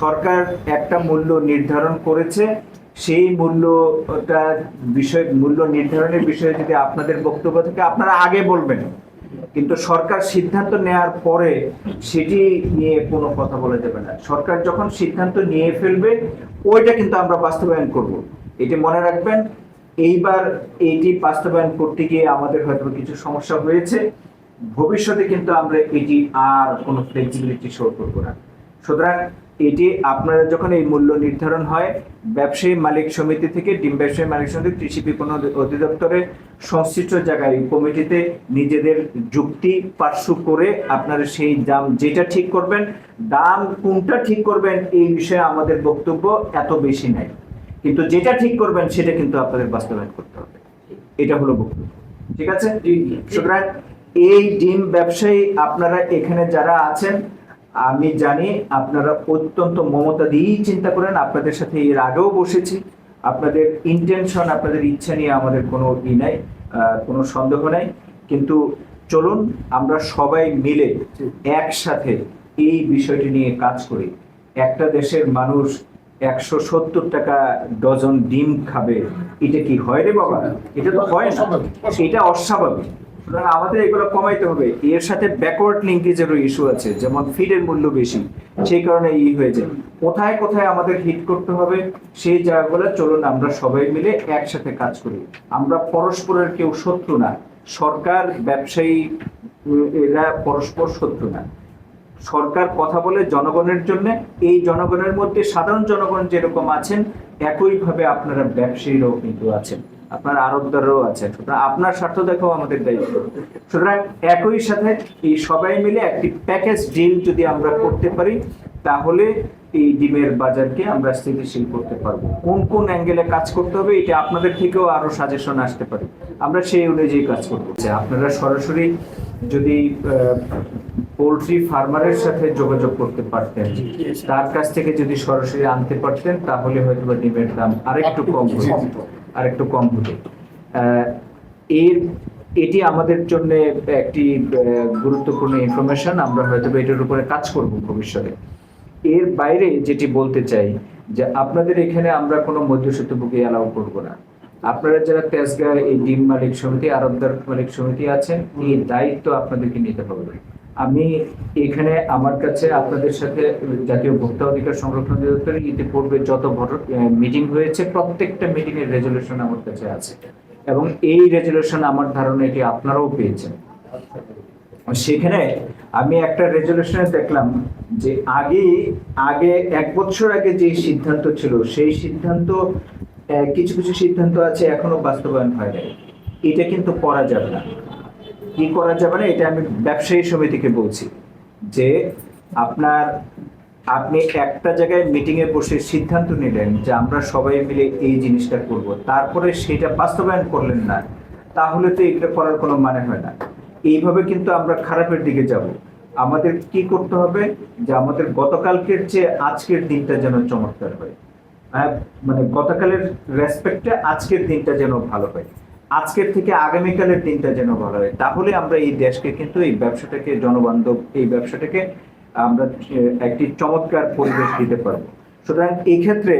সরকার একটা মূল্য নির্ধারণ করেছে, সেই মূল্যটা বিষয়, মূল্য নির্ধারণের বিষয়ে যদি আপনাদের বক্তব্য থেকে, আপনারা আগে বলবেন। কিন্তু সরকার সিদ্ধান্ত নেওয়ার পরে সেটি নিয়ে কোনো কথা বলা যাবে না। সরকার যখন সিদ্ধান্ত নিয়ে ফেলবে, ওইটা কিন্তু আমরা বাস্তবায়ন করব। এটি মনে রাখবেন, এইবার এইটি বাস্তবায়ন করতে গিয়ে আমাদের হয়তো কিছু সমস্যা হয়েছে। ভবিষ্যতে কিন্তু আমরা এটি আর কোনো ফ্লেক্সিবিলিটি শো করব না। সুতরাং এটি আপনারা যখন এই মূল্য নির্ধারণ হয় ব্যবসায়ী মালিক সমিতি থেকে ডিম ব্যবসায়ী মালিক সমিতি কৃষি বিপণন অধিদপ্তরের সংশ্লিষ্ট জায়গায় কমিটিতে নিজেদের যুক্তি পার্শ্ব করে আপনারা সেই দাম যেটা ঠিক করবেন দাম কোনটা ঠিক করবেন এই বিষয়ে আমাদের বক্তব্য এত বেশি নাই। কিন্তু যেটা ঠিক করবেন সেটা কিন্তু আপনাদের বাস্তবায়ন করতে হবে। এটা হলো বক্তব্য। ঠিক আছে? সুতরাং এই ডিম ব্যবসায়ী আপনারা এখানে যারা আছেন আমি জানি আপনারা অত্যন্ত মমতা দিয়েই চিন্তা করেন আপনাদের সাথে এর আগেও বসেছি। আপনাদের ইন্টেনশন আপনাদের ইচ্ছা নিয়ে আমাদের কোনো ই নাই কোনো সন্দেহ নাই। কিন্তু চলুন আমরা সবাই মিলে একসাথে এই বিষয়টি নিয়ে কাজ করি। একটা দেশের মানুষ একশো সত্তর টাকা ডজন ডিম খাবে এটা কি হয় রে বাবা? এটা তো হয় না। এটা অস্বাভাবিক। সুতরাং আমাদের এগুলো কমাইতে হবে। এর সাথে ব্যাকওয়ার্ড লিঙ্কেজেরও ইস্যু আছে, যেমন ফিডের মূল্য বেশি, সেই কারণে ই হয়ে যায়। কোথায় কোথায় আমাদের হিট করতে হবে, সেই জায়গাগুলো চলুন আমরা সবাই মিলে একসাথে কাজ করি। আমরা পরস্পরের কেউ শত্রু না, সরকার, ব্যবসায়ী, এরা পরস্পর শত্রু না। সরকার কথা বলে জনগণের জন্য, এই জনগণের মধ্যে সাধারণ জনগণ যেরকম আছেন একইভাবে আপনারা ব্যবসায়ীরাও কিন্তু আছেন। আপনার আরবদাররাও আছেন। সুতরাং আপনার স্বার্থ দেখাও আমাদের দায়িত্ব। সুতরাং একই সাথে এই সবাই মিলে একটি প্যাকেজ ডিল যদি আমরা করতে পারি, তাহলে এই ডিমের বাজারকে আমরা স্থিতিশীল করতে পারব। কোন কোন অ্যাঙ্গেলে কাজ করতে হবে, এটা আপনাদের থেকেও আরও সাজেশন আসতে পারে। আমরা সেই অনুযায়ী কাজ করতে চাই আপনারা সরাসরি যদি পোলট্রি ফার্মারের সাথে যোগাযোগ করতে পারতেন। তার কাছ থেকে যদি সরাসরি আনতে পারতেন তাহলে হয়তো বা ডিমের দাম আরেকটু কম হতো আরেকটু কম হতো। এর এটি আমাদের জন্য একটি গুরুত্বপূর্ণ ইনফরমেশন আমরা হয়তো এটার উপরে কাজ করব ভবিষ্যতে। এর বাইরে যেটি বলতে চাই যে আপনাদের এখানে আমরা কোনো মধ্যস্বত্বভোগী অ্যালাউ করব না। আপনারা যারা তেজগাঁ এই ডিম মালিক সমিতি আরবদার মালিক সমিতি আছেন এই দায়িত্ব আপনাদেরকে নিতে হবে। আমি এখানে আমার কাছে আপনাদের সাথে জাতীয় ভোক্তা অধিকার সংরক্ষণ অধিদপ্তরের ইতিপূর্বে যত মিটিং হয়েছে, প্রত্যেকটা মিটিং এর রেজলিউশন আমার কাছে আছে। এবং এই রেজলিউশন আমার ধারণা এটি আপনারাও পেয়েছেন। সেখানে আমি একটা রেজলিউশনে দেখলাম যে আগে আগে এক বছর আগে যে সিদ্ধান্ত ছিল, সেই সিদ্ধান্ত কিছু কিছু সিদ্ধান্ত আছে এখনও বাস্তবায়ন হয় নাই। এটা কিন্তু করা যাবে না। কি করা যাবে না এটা আমি ব্যবসায়ী সমিতিকে বলছি যে আপনার আপনি একটা জায়গায় মিটিং এ বসে সিদ্ধান্ত নিলেন যে আমরা সবাই মিলে এই জিনিসটা করব তারপরে সেটা বাস্তবায়ন করলেন না তাহলে তো এটা করার কোনো মানে হয় না। এইভাবে কিন্তু আমরা খারাপের দিকে যাব। আমাদের কি করতে হবে যে আমাদের গতকালকের চেয়ে আজকের দিনটা যেন চমৎকার হয়। আহ, মানে গতকালের রেসপেক্টে আজকের দিনটা যেন ভালো হয়। আজকের থেকে আগামীকালের দিনটা যেন ভালো হয়। তাহলে আমরা এই দেশকে কিন্তু এই ব্যবসাটাকে, জনবান্ধব এই ব্যবসাটাকে আমরা একটি চমৎকার পরিবেশ দিতে পারব। সুতরাং এই ক্ষেত্রে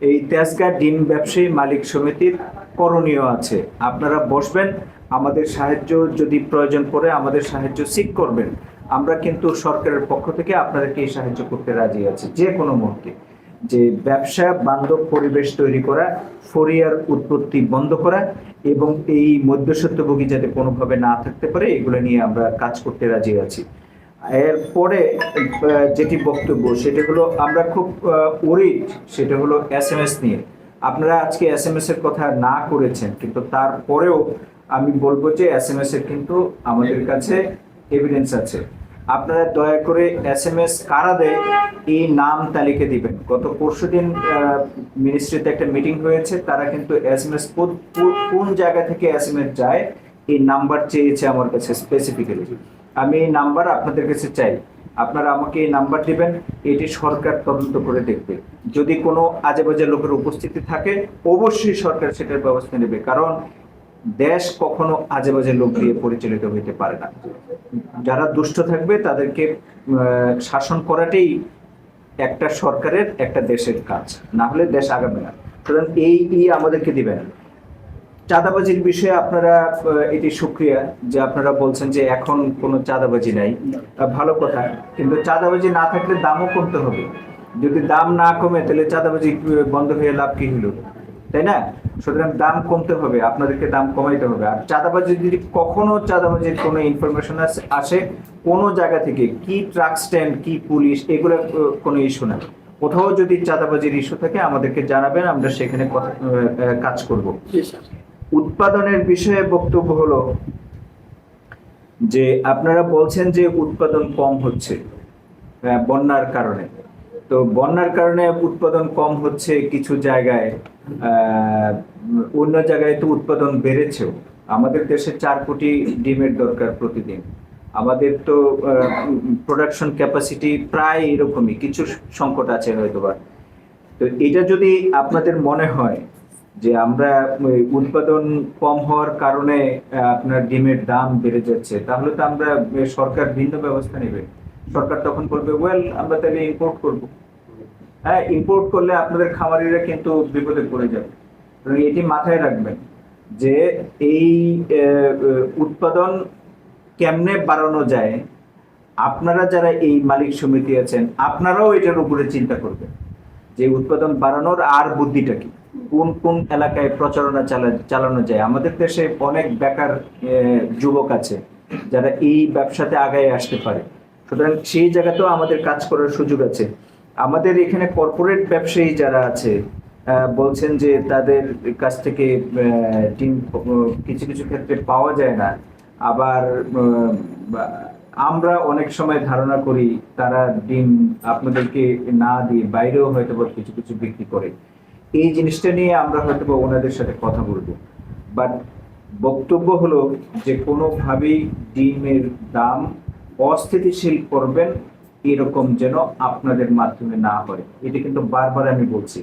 এই তেজগাঁ ডিম ব্যবসায়ী মালিক সমিতির করণীয় আছে। আপনারা বসবেন, আমাদের সাহায্য যদি প্রয়োজন পড়ে আমাদের সাহায্য সিক করবেন। আমরা কিন্তু সরকারের পক্ষ থেকে আপনাদেরকে এই সাহায্য করতে রাজি আছি যে কোনো মুহূর্তে। যে ব্যবসা, বান্ধব পরিবেশ তৈরি করা ফরিয়ার উৎপত্তি বন্ধ করা এবং এই মধ্যস্বত্বভোগী যাতে কোনোভাবে না থাকতে পারে, এগুলো নিয়ে আমরা কাজ করতে রাজি আছি। এরপরে যেটি বক্তব্য, সেটা হলো আমরা খুব ওরিড সেটা হলো এস এম এস নিয়ে। আপনারা আজকে এস এম এস এর কথা না করেছেন, কিন্তু তারপরেও আমি বলব যে এস এম এস এর কিন্তু আমাদের কাছে এভিডেন্স আছে। আপনারা দয়া করে এস এম এস কারা দেয়, এই নাম তালিকা দিবেন। গত পরশু দিন মিনিস্ট্রিতে একটা মিটিং হয়েছে, তারা কিন্তু এস এম এস কোন জায়গা থেকে এস এম এস যায়, এই নাম্বার চেয়েছে আমার কাছে স্পেসিফিক্যালি আমি এই নাম্বার আপনাদের কাছে চাই। আপনারা আমাকে এই নাম্বার দিবেন, এটি সরকার তদন্ত করে দেখবে। যদি কোনো আজেবাজে লোকের উপস্থিতি থাকে, অবশ্যই সরকার সেটার ব্যবস্থা নেবে। কারণ দেশ কখনো আজে বাজে লোক দিয়ে পরিচালিত হইতে পারে না। যারা দুষ্ট থাকবে, তাদেরকে শাসন করাটাই একটা সরকারের, একটা দেশের কাজ। না হলে দেশ আগাবে না। সুতরাং এই ই আমাদেরকে দিবেন। চাঁদাবাজির বিষয়ে আপনারা এটি সুক্রিয়া যে আপনারা বলছেন যে এখন কোনো চাঁদাবাজি নাই। ভালো কথা। কিন্তু চাঁদাবাজি না থাকলে দামও কমতে হবে। যদি দাম না কমে, তাহলে চাঁদাবাজি বন্ধ হয়ে লাভ কি হলো? তাই না? সুতরাং দাম কমতে হবে আপনাদেরকে দাম কমাইতে হবে। আর চাঁদাবাজি যদি কখনো চাঁদাবাজির কোনো ইনফরমেশন আসে কোনো জায়গা থেকে কি ট্রাক স্ট্যান্ড কি পুলিশ এগুলো কোনো ইস্যু না। কোথাও যদি চাঁদাবাজির ইস্যু থাকে আমাদেরকে জানাবেন আমরা সেখানে কাজ করব। উৎপাদনের বিষয়ে বক্তব্য হলো যে আপনারা বলছেন যে উৎপাদন কম হচ্ছে বন্যার কারণে। তো বন্যার কারণে উৎপাদন কম হচ্ছে কিছু জায়গায় অন্য জায়গায় তো উৎপাদন বেড়েছেও। আমাদের দেশে চার কোটি ডিমের দরকার প্রতিদিন। আমাদের তো প্রোডাকশন ক্যাপাসিটি প্রায় এরকমই, কিছু সংকট আছে হয়তোবা। তো এটা যদি আপনাদের মনে হয় যে আমরা উৎপাদন কম হওয়ার কারণে আপনার ডিমের দাম বেড়ে যাচ্ছে, তাহলে তো আমরা সরকার ভিন্ন ব্যবস্থা নেবে। সরকার তখন বলবে ওয়েল আমরা তাহলে ইম্পোর্ট করব। হ্যাঁ ইম্পোর্ট করলে আপনাদের খামারিরা কিন্তু বিপদে পড়ে যাবে। এটি মাথায় রাখবেন যে এই উৎপাদন কেমনে বাড়ানো যায়, আপনারা যারা এই মালিক সমিতি আছেন, আপনারাও এটার উপরে চিন্তা করবেন যে উৎপাদন বাড়ানোর আর বুদ্ধিটা কি? কোন কোন এলাকায় প্রচারণা চালানো যায়? আমাদের দেশে অনেক বেকার যুবক আছে যারা এই ব্যবসাতে আগায় আসতে পারে। সুতরাং সেই জায়গাতেও আমাদের কাজ করার সুযোগ আছে। আমাদের এখানে কর্পোরেট ব্যবসায়ী যারা আছে বলছেন যে তাদের কাছ থেকে ডিম কিছু কিছু ক্ষেত্রে পাওয়া যায় না। আবার আমরা অনেক সময় ধারণা করি, তারা ডিম আপনাদেরকে না দিয়ে বাইরেও হয়তো বা কিছু কিছু বিক্রি করে। এই জিনিসটা নিয়ে আমরা হয়তো বা ওনাদের সাথে কথা বলব। বাট বক্তব্য হলো যে কোনোভাবেই ডিমের দাম অস্থিতিশীল করবেন এরকম যেন আপনাদের মাধ্যমে না হয়। এটা কিন্তু বারবার আমি বলছি।